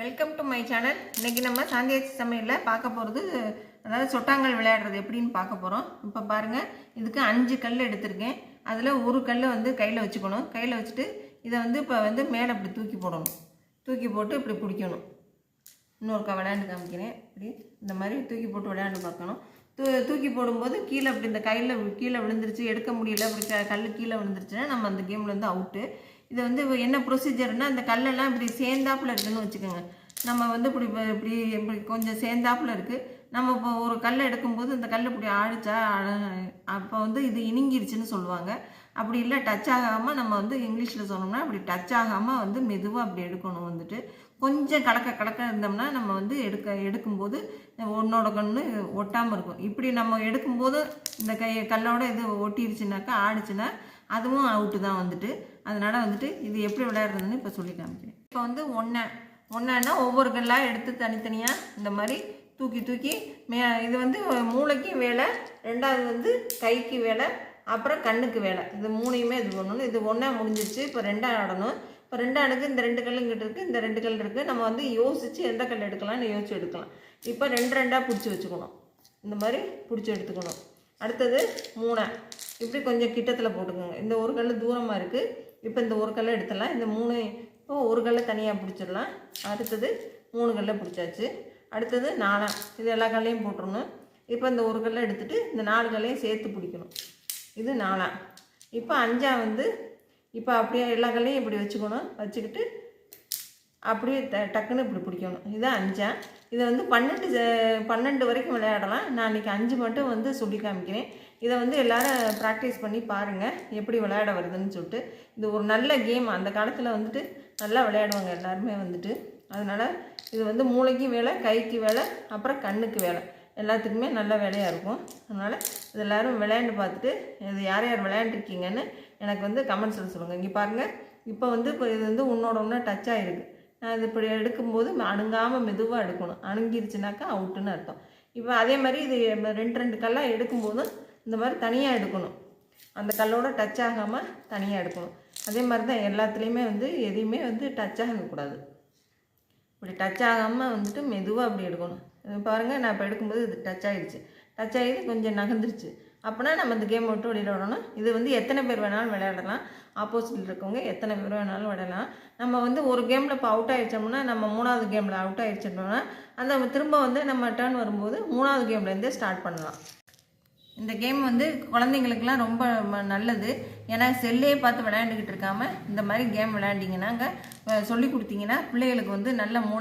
Welcome to my channel இன்னைக்கு நம்ம சாந்தியாச்சி சமையலில் பார்க்க போகிறது அதாவது சொட்டாங்கல் விளையாடுறது எப்படின்னு பார்க்க போகிறோம் இப்போ பாருங்கள் இதுக்கு அஞ்சு கல் எடுத்திருக்கேன். அதில் ஒரு கல் வந்து கையில் வச்சுக்கணும். கையில் வச்சுட்டு இதை வந்து இப்போ வந்து மேலே இப்படி தூக்கி போடணும். தூக்கி போட்டு இப்படி பிடிக்கணும். இன்னொருக்கா விளையாண்டு காமிக்கிறேன். இப்படி இந்த மாதிரி தூக்கி போட்டு விளையாண்டு பார்க்கணும். தூ தூக்கி போடும்போது கீழே அப்படி இந்த கையில் கீழே விழுந்துருச்சு எடுக்க முடியல. அப்படி க கல் கீழே விழுந்துருச்சுன்னா நம்ம அந்த கேமில் வந்து அவுட்டு இது வந்து என்ன ப்ரொசீஜர்னால் இந்த கல்லெல்லாம் இப்படி சேர்ந்தாப்பில் இருக்குதுன்னு வச்சுக்கோங்க. நம்ம வந்து இப்படி இப்படி இப்படி கொஞ்சம் சேர்ந்தாப்பில் இருக்குது நம்ம இப்போ ஒரு கல்லை எடுக்கும்போது இந்த கல் இப்படி ஆடிச்சா அப்போ வந்து இது இணுங்கிருச்சுன்னு சொல்லுவாங்க. அப்படி இல்லை டச் ஆகாமல் நம்ம வந்து இங்கிலீஷில் சொன்னோம்னா அப்படி டச் ஆகாமல் வந்து மெதுவாக அப்படி எடுக்கணும் வந்துட்டு. கொஞ்சம் கலக்க கலக்க இருந்தோம்னா நம்ம வந்து எடுக்க எடுக்கும்போது ஒன்னோட கண்ணு ஒட்டாமல் இருக்கும். இப்படி நம்ம எடுக்கும்போது இந்த கை கல்லோட இது ஒட்டிருச்சுனாக்கா ஆடிச்சுன்னா அதுவும் அவுட்டு தான் வந்துட்டு. அதனால் வந்துட்டு இது எப்படி விளையாடுறதுன்னு இப்போ சொல்லி காமிக்கிறேன். இப்போ வந்து ஒன்றை ஒன்றைன்னா ஒவ்வொரு கல்லாக எடுத்து தனித்தனியாக இந்த மாதிரி தூக்கி தூக்கி மே இது வந்து மூளைக்கு வேலை ரெண்டாவது வந்து கைக்கு வேலை அப்புறம் கண்ணுக்கு வேலை. இது மூணையுமே இது பண்ணணும். இது ஒன்றா முடிஞ்சிருச்சு இப்போ ரெண்டாக ஆடணும். இப்போ ரெண்டாளுக்கு இந்த ரெண்டு கல் இங்கிட்டு இருக்குது இந்த ரெண்டு கல் இருக்குது நம்ம வந்து யோசித்து எந்த கல் எடுக்கலாம்னு யோசிச்சு எடுக்கலாம். இப்போ ரெண்டு ரெண்டாக பிடிச்சி வச்சுக்கணும். இந்த மாதிரி பிடிச்சி எடுத்துக்கணும். அடுத்தது மூணை. இப்படி கொஞ்சம் கிட்டத்தில் போட்டுக்கோங்க. இந்த ஒரு கல் தூரமாக இருக்குது இப்போ இந்த ஒரு கல்லை எடுத்துடலாம். இந்த மூணு இப்போ ஒரு கல்லை தனியாக பிடிச்சிடலாம். அடுத்தது மூணு கல்லை பிடிச்சாச்சு. அடுத்தது நாலா இது எல்லா கல்லையும் போட்டுருணும் இப்போ இந்த ஒரு கல்லை எடுத்துகிட்டு இந்த நாலு கல்லையும் சேர்த்து பிடிக்கணும். இது நாலா. இப்போ அஞ்சா வந்து இப்போ அப்படியே எல்லா கல்லையும் இப்படி வச்சுக்கணும். வச்சுக்கிட்டு அப்படியே ட டக்குன்னு இப்படி பிடிக்கணும். இது அஞ்சா. இதை வந்து பன்னெண்டு பன்னெண்டு வரைக்கும் விளையாடலாம். நான் இன்றைக்கி அஞ்சு மட்டும் வந்து சொல்லி காமிக்கிறேன். இதை வந்து எல்லோரும் ப்ராக்டிஸ் பண்ணி பாருங்கள் எப்படி விளையாட வருதுன்னு சொல்லிட்டு. இது ஒரு நல்ல கேம் அந்த காலத்தில் வந்துட்டு நல்லா விளையாடுவாங்க எல்லாருமே வந்துட்டு. அதனால் இது வந்து மூளைக்கும் வேலை கைக்கு வேலை அப்புறம் கண்ணுக்கு வேலை. எல்லாத்துக்குமே நல்ல வேலையாக இருக்கும். அதனால் இது எல்லாரும் விளையாண்டு பார்த்துட்டு இது யார் யார் விளையாண்டுருக்கீங்கன்னு எனக்கு வந்து கமெண்ட்ஸில் சொல்லுங்கள் இங்கே பாருங்கள் இப்போ வந்து இப்போ இது வந்து உன்னோட ஒன்று டச் ஆகிருக்கு அது இப்படி எடுக்கும்போது அணுங்காமல் மெதுவாக எடுக்கணும். அணுங்கிருச்சுனாக்கா அவுட்டுன்னு அர்த்தம். இப்போ அதே மாதிரி இது ரெண்டு ரெண்டு கல்லாக எடுக்கும்போதும் இந்த மாதிரி தனியாக எடுக்கணும். அந்த கல்லோட டச் ஆகாமல் தனியாக எடுக்கணும். அதே மாதிரி தான் எல்லாத்துலேயுமே வந்து எதையுமே வந்து டச் ஆகக்கூடாது. இப்படி டச் ஆகாமல் வந்துட்டு மெதுவாக அப்படி எடுக்கணும். பாருங்கள் நான் இப்போ எடுக்கும்போது இது டச் ஆகிடுச்சு டச் ஆகிடுச்சு கொஞ்சம் நகர்ந்துருச்சு. அப்போனா நம்ம இந்த கேம் விட்டு விளையாடணும் இது வந்து எத்தனை பேர் வேணாலும் விளையாடலாம். ஆப்போசிட்டில் இருக்கவங்க எத்தனை பேர் வேணாலும் விளையாடலாம். நம்ம வந்து ஒரு கேமில் இப்போ அவுட் ஆகிடுச்சோம்னா நம்ம மூணாவது கேமில் அவுட் ஆகிடுச்சோம்னா அந்த திரும்ப வந்து நம்ம டேர்ன் வரும்போது மூணாவது கேம்லேருந்தே ஸ்டார்ட் பண்ணலாம். இந்த கேம் வந்து குழந்தைங்களுக்குலாம் ரொம்ப ம- நல்லது. ஏன்னா செல்லே பார்த்து விளையாண்டுக்கிட்டு இருக்காமல் இந்த மாதிரி கேம் விளையாண்டிங்கன்னாங்க சொல்லி கொடுத்தீங்கன்னா பிள்ளைகளுக்கு வந்து நல்ல மூளை